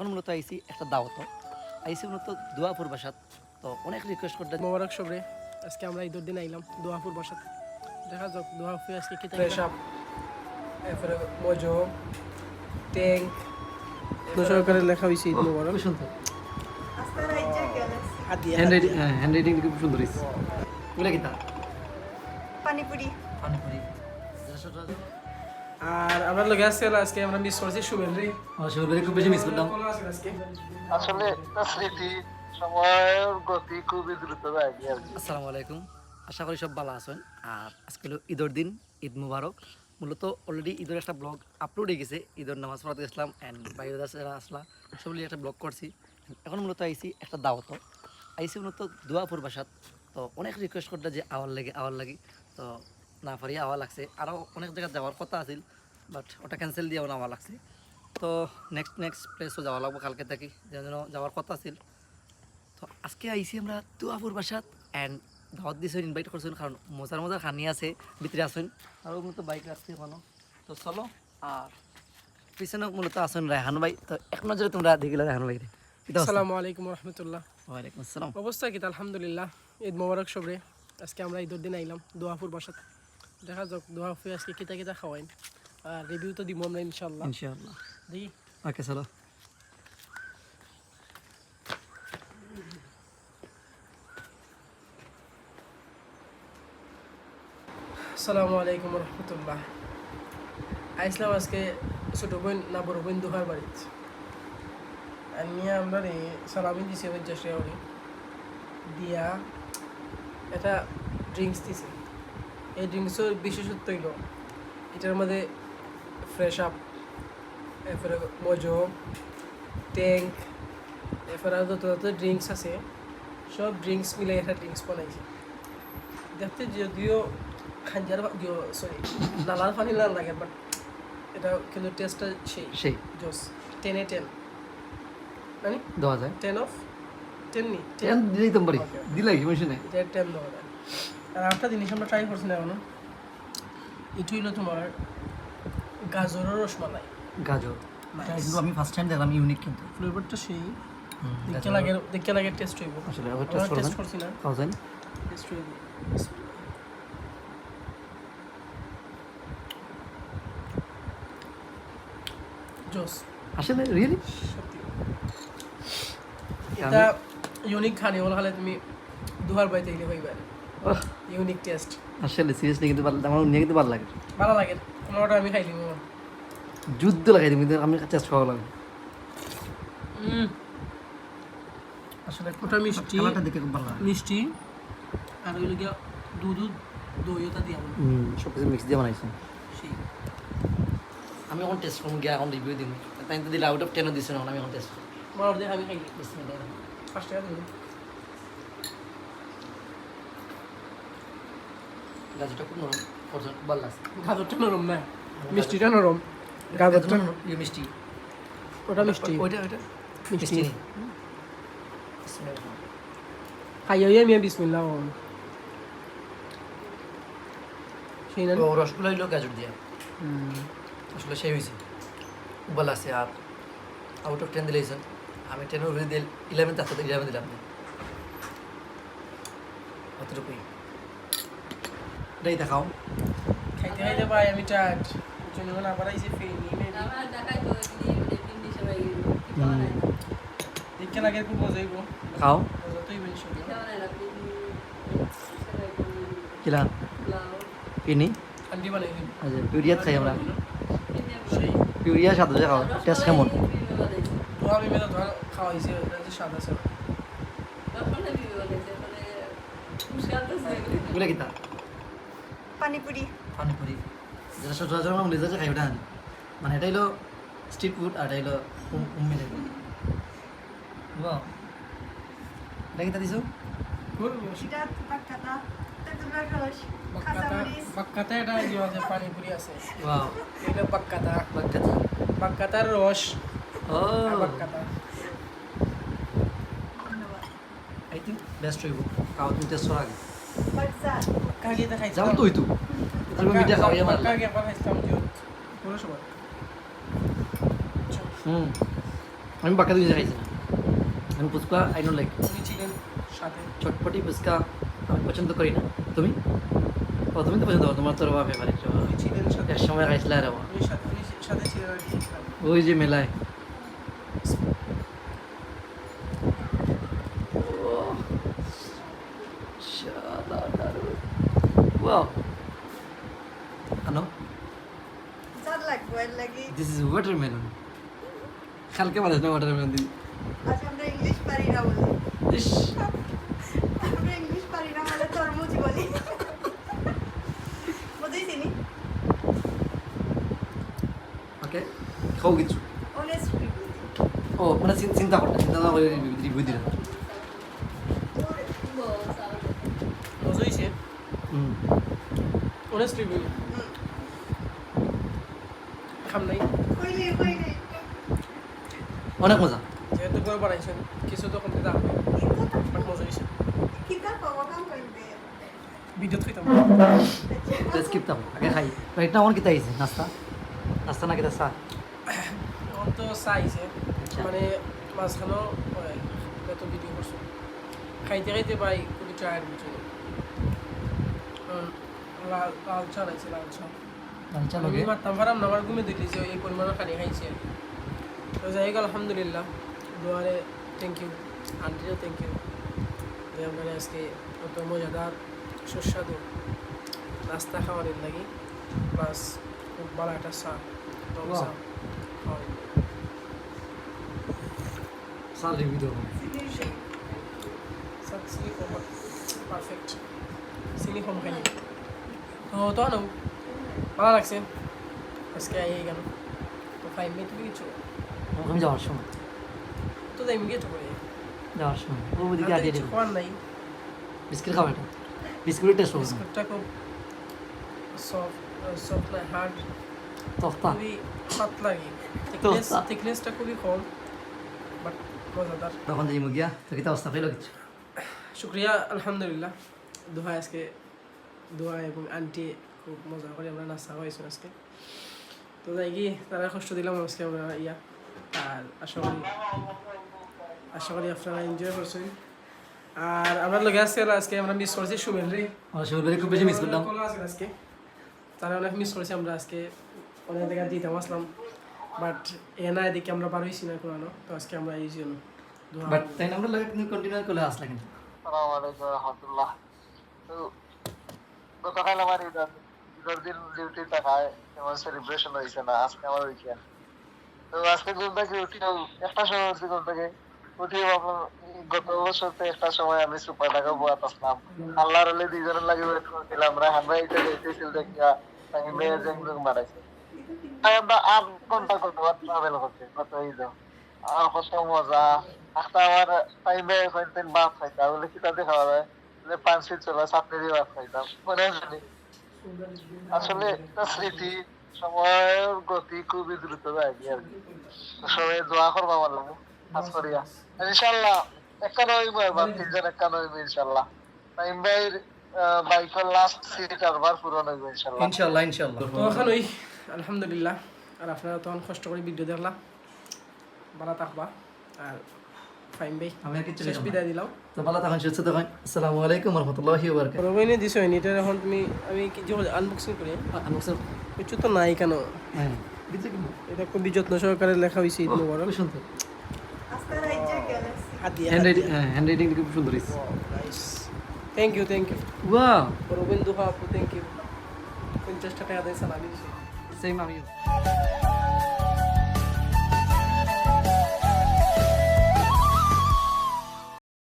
এখন মূলত আইসি একটা দাওয়াত। আইসি মূলত দোয়াপুর বাসাত। তো অনেক রিকোয়েস্ট করতে মোবারক সবরে আজকে আমরা ঈদের দিন আইলাম দোহাপুর বাসাতে। দেখা যাক দোহাপুর আজকে কি ফ্রেশ আপ এরপরে মজো ট্যাঙ্ক তো সরকারের লেখা হয়েছে ঈদ মোবারক। খুব সুন্দর। হ্যান্ড রাইটিং হ্যান্ড রাইটিং খুব সুন্দর হয়েছে বলে কি কিতা পানিপুরি। পানিপুরি। আর আমরা আজকে আমরা মিস করছি সুবেল রে। শরীরে খুব বেশি মিস করলাম আসলে স্মৃতি সময়ের গতি খুবই দ্রুত যায় আসসালামু আলাইকুম। আশা করি সব ভালো আছেন। আর আজকে হলো ঈদের দিন ঈদ মুবারক। মূলত অলরেডি ঈদের একটা ব্লগ আপলোড হয়ে গেছে। ঈদের নামাজ পড়াতে গেছিলাম অ্যান্ড বাইরে যারা আসলাম সব একটা ব্লগ করছি। এখন মূলত আইসি একটা দাওয়াত। আইসি মূলত দোয়াপুর বাসাত। তো অনেক রিকোয়েস্ট করতে যে আওয়ার লাগে আওয়ার লাগে। তো না পারি আওয়া লাগছে। আরও অনেক জায়গায় যাওয়ার কথা আছিল বাট ওটা ক্যান্সেল দিয়ে আওয়া লাগছে। তো নেক্সট নেক্সট প্লেসও যাওয়া লাগবো কালকে থাকি যেন যাওয়ার কথা আছিল। তো আজকে আইসি আমরা দুয়াপুর বাসাত অ্যান্ড দাওয়াত দিয়েছেন ইনভাইট করছেন কারণ মজার মজার খানি আছে ভিতরে আসেন আর মূলত বাইক রাখছি এখনও। তো চলো আর পিছনে মূলত আসেন রায়হান ভাই। তো এক নজরে তোমরা দেখিলে রায়হান ভাই আসসালামু আলাইকুম রহমতুল্লাহ। ওয়ালাইকুম আসসালাম। অবস্থা কি আলহামদুলিল্লাহ ঈদ মোবারক সবরে আজকে আমরা ঈদের দিন আইলাম দোহাপুর বাসাতে। দেখা যাক দোহাপুর আজকে কিতা কিতা খাওয়াইন। আর রিভিউ তো দিব আমরা ইনশাল্লাহ ইনশাআল্লাহ। দেখি। ওকে চলো। আসসালামু আলাইকুম রহমতুল্লাহ। আইসলাম আজকে ছোট বোন না বড় বোন দুহার বাড়িতে। আর নিয়ে আমরা রে সালামি দিছি জশিয়াওরি দিয়া এটা ড্রিঙ্কস দিছে। এই ড্রিঙ্কসের বিশেষত্ব হইল। এটার মধ্যে ফ্রেশ আপ এরপরে মজো ট্যাঙ্ক এরপরে আরও যত যত ড্রিঙ্কস আছে সব ড্রিঙ্কস মিলে একটা ড্রিঙ্কস বানাইছে। দেখতে যদিও খাঞ্জার সরি লালার পানি লাল লাগে বাট এটা কিন্তু টেস্টটা সেই সেই। জোস। টেনে টেন মানে? দেওয়া যায় টেন অফ টেন নি? টেন দিলেই তো পারি। দিলাই সমস্যা নেই এটা টেন দেওয়া যায়। আর একটা জিনিস আমরা ট্রাই করছি না এখনও এটা হইল তোমার গাজরের রসমালাই। গাজর। কিন্তু আমি ফার্স্ট টাইম দেখলাম ইউনিক কিন্তু। ফ্লেভারটা সেই। দেখতে লাগে দেখতে লাগে টেস্ট হইব। আসলে টেস্ট করছি না। খাওয়া টেস্ট হইব। জোস আসলে রিয়েলি এটা ইউনিক খানি হল হলে তুমি দুহার বাইতে গেলে হইবে। ইউনিক টেস্ট আসলে সিরিয়াসলি কিন্তু ভালো আমার নিয়ে কিন্তু ভালো লাগে। ভালো লাগে। কোনোটা আমি খাইলি যুদ্ধ লাগাই দিই কিন্তু আমি টেস্ট খাওয়া লাগে। আসলে ওটা মিষ্টি কালারটা দেখে খুব ভালো লাগে। মিষ্টি আর ওই গিয়া দুধ দইটা দিয়া হুম সব কিছু মিক্স দিয়ে বানাইছে। আমি এখন টেস্ট করব গিয়ে এখন রিভিউ দিন তাই তো দিলে আউট অফ টেনও দিচ্ছে না আমি এখন টেস্ট আমার অর্ধেক আমি খাইলি পাঁচ টাকা গাজরটা খুব নরম খুব ভালো লাগছে গাজরটা নরম না? মিষ্টিটা নরম। গাজরটা ইয়ে মিষ্টি। ওটা মিষ্টি। ওইটা ওইটা মিষ্টি। খাইয়া ইয়া মিয়া বিসমিল্লাহ সেই না? রসগোল্লা হইল গাজর দিয়া। আসলে সেই হয়েছে ভালো লাগছে আর আউট অফ টেন আমি টেনের উপরে দিল ইলেভেন তার সাথে ইলেভেন দিলাম অতটুকুই। এটাই দেখাও। খাইতে খাইতে পাই আমি টায়ার্ড জন্য না পারাইছি ফেনি দেখতে লাগে খুব মজা হইব। খাও তো হইব ইনশাআল্লাহ কিলা কিনি আন্টি বানাই দিন। আচ্ছা পিউরিয়াত খাই আমরা। পিউরিয়া সাথে খাও টেস্ট কেমন? তো আমি মেয়েটা ধর খাওয়া হয়েছে স্বাদ আছে। এগুলো কিতা পানিপুরি পানিপুরি যেটা সচরাচর আমরা নিজে খাই ওটা আনি মানে এটা হলো স্ট্রিট ফুড আর এটা হলো উম্মি টাইপ এটা দিছো? এটা বাক্কাতা বাক্কাতা বাক্কাতার রস ও বাক্কাতা আই থিঙ্ক বেস্ট হইব তুমি টেস্ট করা আগে। কাকে যাও তুই তো তুমি খাও আমার কাকে সময় হুম। আমি বাকি জিনিস খাইছি না। আমি ফুচকা আই ডোন্ট লাইক উনি ছিলেন সাথে? চটপটি ফুচকা আমি পছন্দ করি না। তুমি? ও তুমি তো পছন্দ করো তোমার তোর বা ফেভারিট সাথে? এক সময় খাইছিলে ইসলাম ওই যে মেলায়। লাগি This is watermelon. কালকে বলিস না watermelon দিদি আজ আমরা ইংলিশ পারি না বলি। ইস। আমরা ইংলিশ পারি না বলে তরমুজ বলি। বুঝেছি নি? ওকে খাও কিছু। অনেস্ট ও মানে চিন্তা করতে চিন্তা না করে রিভিউ দিলাম মজা হয়েছে হুম অনেস্টলি খাম নাই। অনেক মজা। যেহেতু করে বানাইছেন কিছু তো কমতে দাম বাট মজা হয়েছে থইতাম স্কিপ দাম আগে খাই। না আমার কিতা আইছে? নাস্তা? নাস্তা না কিতা চা? এখন তো চাইছে মানে মাঝখানেও কত ভিডিও করছ। খাইতে খাইতে পাই খুবই টায়ার্ড লাল লাল চা রাইছে লাল চা লাঞ্চা আমি লগে? মারতাম পারাম না আমার ঘুমে এই পরিমাণে খানি খাইছে। তো যাই হোক আলহামদুলিল্লাহ। দোয়ারে থ্যাংক ইউ আন্টিও থ্যাংক ইউ যে আমরা আজকে মজাদার সুস্বাদু নাস্তা খাওয়ানোর লাগি প্লাস খুব ভালো একটা চা টক চা. খাওয়ানোর রিভিউ Sini koma খাইনি তো তো আনো ভালো লাগছে আজকে এই গেল তো ফাইভ মিনিট কিছু আমি যাওয়ার সময় তো যাই গেছো করে যাওয়ার সময় ও ওদিকে আগে দেবো খাওয়ার নাই বিস্কিট খাব এটা বিস্কুটের টেস্ট করব বিস্কুটটা খুব সফট সফট না হার্ড তফতা খুবই পাতলা কি থিকনেস। থিকনেসটা খুবই কম বাট মজাদার তখন যাই মুগিয়া তো কিতা অবস্থা পেল কিছু শুক্রিয়া আলহামদুলিল্লাহ দোহা আজকে দোহা এবং আন্টি খুব মজা করে আমরা নাস্তা খাওয়াইছি আজকে। তো যাই কি তারা কষ্ট দিলাম আজকে আমরা ইয়া। আর আশা করি আশা করি আপনারা এনজয় করছেন। আর আমরা লোক আজকে আজকে আমরা মিস করছি সুমেল রে। শরীরে খুব বেশি মিস করলাম। আজকে। তারা অনেক মিস করেছি আমরা আজকে অনেক জায়গায় দিতাম আসলাম। বাট এ না এদিকে আমরা বার হয়েছি না কোনো তো আজকে আমরা এই জন্য বাট তাই আমরা লাগে কন্টিনিউ করে আসলা কিন্তু। সালাম আলাইকুম রহমতুল্লাহ তো গতকাল আমার ঈদের ঈদের দিন ডিউটি টাকায় তেমন সেলিব্রেশন হয়েছে না, আজকে আমার উইকেন্ড তো আজকে ঘুম থেকে উঠি একটা সময় উঠছি ঘুম থেকে। উঠি ভাবলাম এই গত বছর তো একটা সময় আমি সুপার টাকা বোয়াত আসলাম। আল্লাহর হলে দুইজনের লাগে ওয়েট করছিলাম রাহান ভাই এটা দেখতেছিল দেখিয়া তাকে মেয়ে জং জং মারাইছে। তাই আমরা আট ঘণ্টা কত ট্রাভেল করছি কত ঈদ। আর কত মজা। একটা আমার টাইমে কয়েকদিন ভাত খাইতাম। বলে কিতাতে খাওয়া যায়? পাঁচশি চলা দিয়ে ভাত খাইতাম। মনে আছে? আসলে স্মৃতি সময়ের গতি খুবই দ্রুত যায় আর কি সবাই দোয়া করব আমার লাগে করিয়া। ইনশাল্লাহ একটা নইব এবার তিনজন একটা নইব ইনশাল্লাহ টাইম ভাইয়ের বাইকের লাস্ট সিট আরবার পূরণ হইব ইনশাল্লাহ ইনশাল্লাহ ইনশাল্লাহ তো এখন ওই আলহামদুলিল্লাহ। আর আপনারা তখন কষ্ট করে ভিডিও দেখলাম। ভালো থাকবা আর ফাইন ভাই আমি আর কিছু শেষ লিখলাম বিদায় দিলাম। তো ভালো থাকুন সুস্থ থাকুন। আসসালামু আলাইকুম রহমতুল্লাহি ওয়া বারাকাতুহু রবিনে দিছো এটা এখন তুমি আমি কি আনবক্সিং করি? আনবক্সিং কিছু তো নাই কেন? হ্যাঁ এটা খুবই যত্ন সহকারে লেখা হয়েছে ঈদ মোবারক সুন্দর। হ্যান্ড রাইটিং খুব সুন্দর thank you thank you wow Rabindra আপু থ্যাংক ইউ পঞ্চাশ টাকা দেয় সালামি সেম আমিও